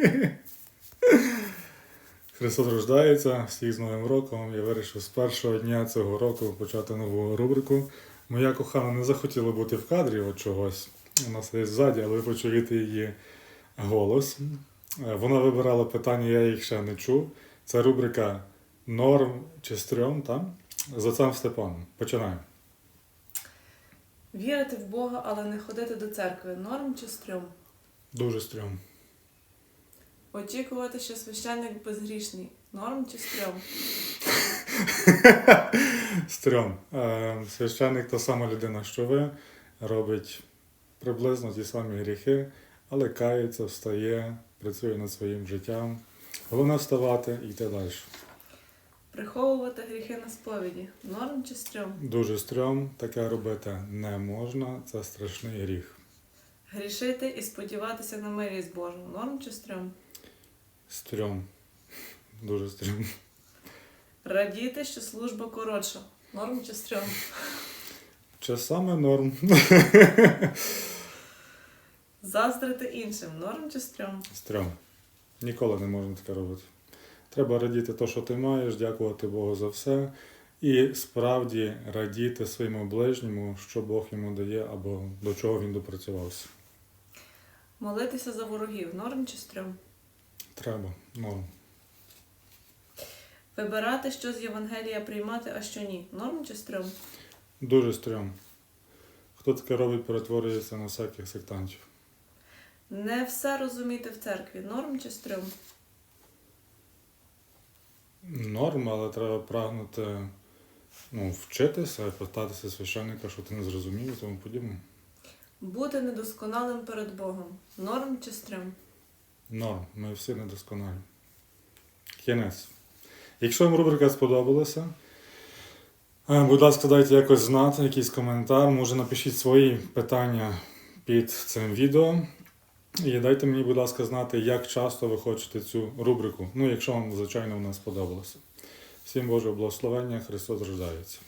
Христос рождається, всіх з Новим роком. Я вирішив з першого дня цього року почати нову рубрику. Моя кохана не захотіла бути в кадрі от чогось. Вона сидить ззаді, але ви почуєте її голос. Вона вибирала питання, я їх ще не чув. Це рубрика Норм чи стрьом, там? З отцем Степаном. Починаємо. Вірити в Бога, але не ходити до церкви норм чи стрьом? Дуже стрьом. Очікувати, що священник безгрішний норм чи стрьом? Стрьом. Е, Священник та сама людина, що ви, робить приблизно ті самі гріхи, але кається, встає, працює над своїм життям. Головне вставати і йти далі. Приховувати гріхи на сповіді норм чи стрьом? Дуже стрьом, таке робити не можна, це страшний гріх. Грішити і сподіватися на милість Божу норм чи стрьом? Стрьом. Дуже стрьом. Радіти, що служба коротша норм чи стрьом? Чи саме норм? Заздрити іншим норм чи стрьом? Стрьом. Ніколи не можна таке робити. Треба радіти те, що ти маєш, дякувати Богу за все. І справді радіти своєму ближньому, що Бог йому дає або до чого він допрацювався. Молитися за ворогів норм чи стрьом? Треба. Норм. Вибирати, що з Євангелія приймати, а що ні норм чи стрьом? Дуже стрьом. Хто таке робить, перетворюється на всяких сектантів. Не все розуміти в церкві норм чи стрьом? Норм, але треба прагнути ну, вчитися, питатися священника, що ти не зрозумів і тому подібне. Бути недосконалим перед Богом норм чи стрьом? Норм, ми всі недосконалі. Кінець. Якщо вам рубрика сподобалася, е, будь ласка, дайте якось знати, якийсь коментар. Може напишіть свої питання під цим відео. І дайте мені, будь ласка, знати, як часто ви хочете цю рубрику. Ну, якщо вам, звичайно, вона сподобалася. Всім Божого благословення, Христос рождається.